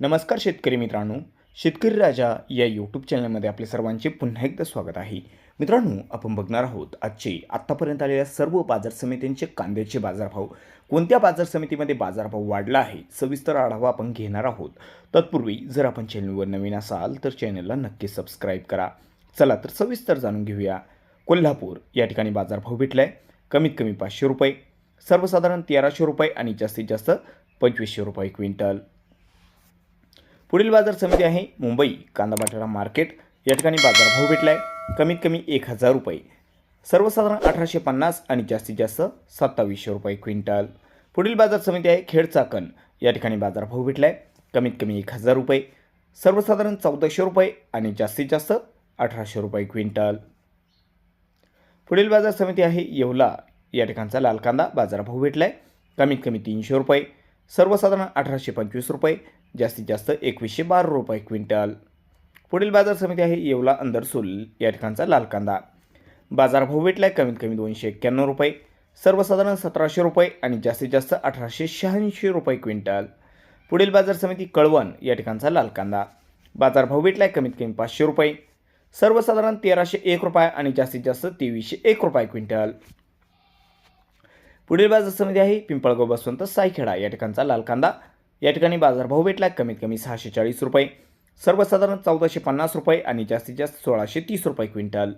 नमस्कार शेतकरी मित्रांनो शेतकरी राजा या यूट्यूब चॅनलमध्ये आपले सर्वांचे पुन्हा एकदा स्वागत आहे. मित्रांनो आपण बघणार आहोत आजचे आत्तापर्यंत आलेल्या सर्व बाजार समित्यांचे कांद्याचे बाजारभाव. कोणत्या बाजार समितीमध्ये बाजारभाव वाढला आहे सविस्तर आढावा आपण घेणार आहोत. तत्पूर्वी जर आपण चॅनलवर नवीन असाल तर चॅनलला नक्की सबस्क्राईब करा. चला तर सविस्तर जाणून घेऊया. कोल्हापूर या ठिकाणी बाजारभाव भेटला आहे कमीत कमी पाचशे रुपये सर्वसाधारण तेराशे रुपये आणि जास्तीत जास्त पंचवीसशे रुपये क्विंटल. पुढील बाजार समिती आहे मुंबई कांदा बटाटा मार्केट. या ठिकाणी बाजारभाव भेटला आहे कमीत कमी एक हजार रुपये. सर्वसाधारण अठराशे पन्नास आणि जास्तीत जास्त सत्तावीसशे रुपये क्विंटल. पुढील बाजार समिती आहे खेड चाकण या ठिकाणी बाजारभाव भेटला आहे कमीत कमी एक हजार रुपये. सर्वसाधारण चौदाशे रुपये आणि जास्तीत जास्त अठराशे रुपये क्विंटल. पुढील बाजार समिती आहे येवला. या ठिकाणचा लाल कांदा बाजारभाव भेटला आहे कमीत कमी तीनशे रुपये. सर्वसाधारण अठराशे पंचवीस रुपये. जास्तीत जास्त एकवीसशे बारा रुपये क्विंटल. पुढील बाजार समिती आहे येवला अंदरसूल या ठिकाणचा लाल कांदा. बाजारभाव भेटला आहे कमीत कमी दोनशे एक्क्याण्णव रुपये सर्वसाधारण सतराशे रुपये आणि जास्तीत जास्त अठराशे शहाऐंशी रुपये क्विंटल. पुढील बाजार समिती कळवण या ठिकाणचा लाल कांदा. बाजारभाव भेटला आहे कमीत कमी पाचशे रुपये सर्वसाधारण तेराशे एक रुपये आणि जास्तीत जास्त तेवीसशे एक रुपये क्विंटल. पुढील बाजार समिती आहे पिंपळगाव बसवंत सायखेडा या ठिकाणचा लाल कांदा. या ठिकाणी बाजारभाव भेटला कमीत कमी सहाशे चाळीस रुपये. सर्वसाधारण चौदाशे पन्नास रुपये आणि जास्तीत जास्त सोळाशे तीस रुपये क्विंटल.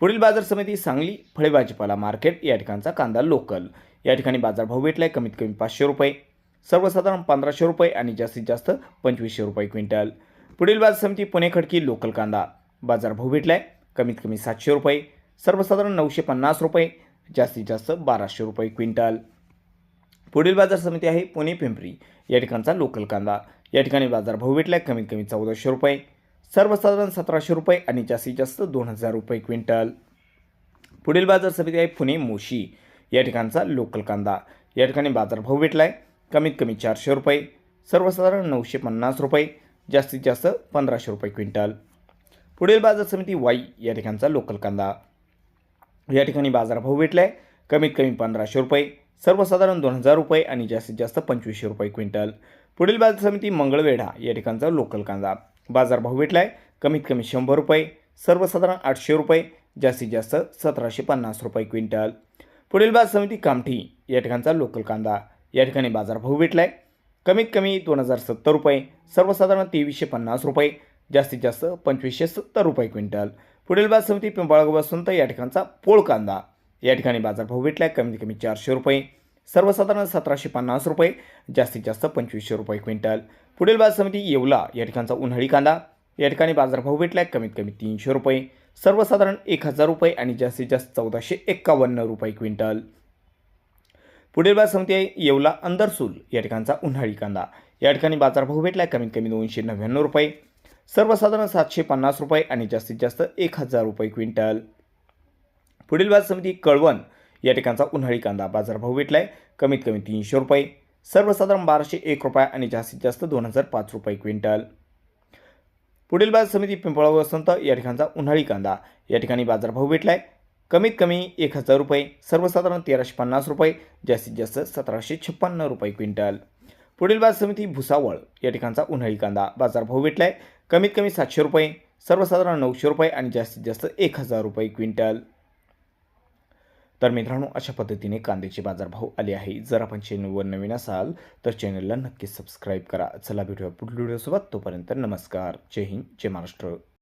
पुढील बाजार समिती सांगली फळे भाजीपाला मार्केट या ठिकाणचा कांदा लोकल. या ठिकाणी बाजारभाव भेटला कमीत कमी पाचशे रुपये. सर्वसाधारण पंधराशे रुपये आणि जास्तीत जास्त पंचवीसशे रुपये क्विंटल. पुढील बाजार समिती पुणे खडकी लोकल कांदा. बाजारभाव आहे कमीत कमी सातशे रुपये. सर्वसाधारण नऊशे पन्नास रुपये जास्तीत जास्त बाराशे रुपये क्विंटल. पुढील बाजार समिती आहे पुणे पिंपरी. या ठिकाणचा लोकल कांदा. या ठिकाणी बाजारभाव भेटला कमीत कमी चौदाशे रुपये. सर्वसाधारण सतराशे रुपये आणि जास्तीत जास्त दोन हजार रुपये क्विंटल. पुढील बाजार समिती आहे पुणे मोशी. या ठिकाणचा लोकल कांदा. या ठिकाणी बाजारभाव आहे कमीत कमी चारशे रुपये. सर्वसाधारण नऊशे पन्नास रुपये. जास्तीत जास्त पंधराशे रुपये क्विंटल. पुढील बाजार समिती वाई. या ठिकाणचा लोकल कांदा. या ठिकाणी बाजारभाव आहे कमीत कमी पंधराशे रुपये. सर्वसाधारण दोन हजार रुपये आणि जास्तीत जास्त पंचवीसशे रुपये क्विंटल. पुढील बाजार समिती मंगळवेढा या ठिकाणचा लोकल कांदा. बाजारभाव भेटलाय. कमीत कमी शंभर रुपये सर्वसाधारण आठशे रुपये जास्तीत जास्त सतराशे पन्नास रुपये क्विंटल. पुढील बाजार समिती कामठी या ठिकाणचा लोकल कांदा. या ठिकाणी बाजारभाव भेटलाय. कमीत कमी दोन हजार सत्तर रुपये सर्वसाधारण तेवीसशे पन्नास रुपये जास्तीत जास्त पंचवीसशे सत्तर रुपये क्विंटल. पुढील बाजार समिती पिंपळगाव वसंत या ठिकाणचा पोळ कांदा. या ठिकाणी बाजारभाव आहे कमीत कमी चारशे रुपये. सर्वसाधारण सतराशे पन्नास रुपये. जास्तीत जास्त पंचवीसशे रुपये क्विंटल. पुढील बाजार समिती येवला. या ठिकाणचा उन्हाळी कांदा. या ठिकाणी बाजारभाव भेटला कमीत कमी तीनशे रुपये. सर्वसाधारण एक हजार रुपये आणि जास्तीत जास्त चौदाशे एक्कावन्न रुपये क्विंटल. पुढील बाजार समिती आहे येवला अंदरसूल. या ठिकाणचा उन्हाळी कांदा. या ठिकाणी बाजारभाव भेटला कमीत कमी दोनशे नव्याण्णव रुपये. सर्वसाधारण सातशे पन्नास रुपये आणि जास्तीत जास्त एक हजार रुपये क्विंटल. पुढील बाजार समिती कळवण या ठिकाणचा उन्हाळी कांदा बाजारभाव आहे कमीत कमी तीनशे रुपये. सर्वसाधारण बाराशे एक रुपये आणि जास्तीत जास्त दोन हजार पाच रुपये क्विंटल. पुढील बाजार समिती पिंपळा वसंत या ठिकाणचा उन्हाळी कांदा या ठिकाणी बाजारभाव आहे कमीत कमी एक हजार रुपये. सर्वसाधारण तेराशे पन्नास रुपये. जास्तीत जास्त सतराशे छप्पन्न रुपये क्विंटल. पुढील बाजार समिती भुसावळ या ठिकाणचा उन्हाळी कांदा बाजारभाव आहे कमीत कमी सातशे रुपये. सर्वसाधारण नऊशे रुपये आणि जास्तीत जास्त एक हजार रुपये क्विंटल. तर मित्रांनो अशा पद्धतीने कांद्याचे बाजारभाव आले आहे. जर आपण चॅनलवर नवीन असाल तर चॅनलला नक्की सबस्क्राईब करा. चला भेटूया पुढील व्हिडिओसोबत तोपर्यंत नमस्कार. जय हिंद जय महाराष्ट्र.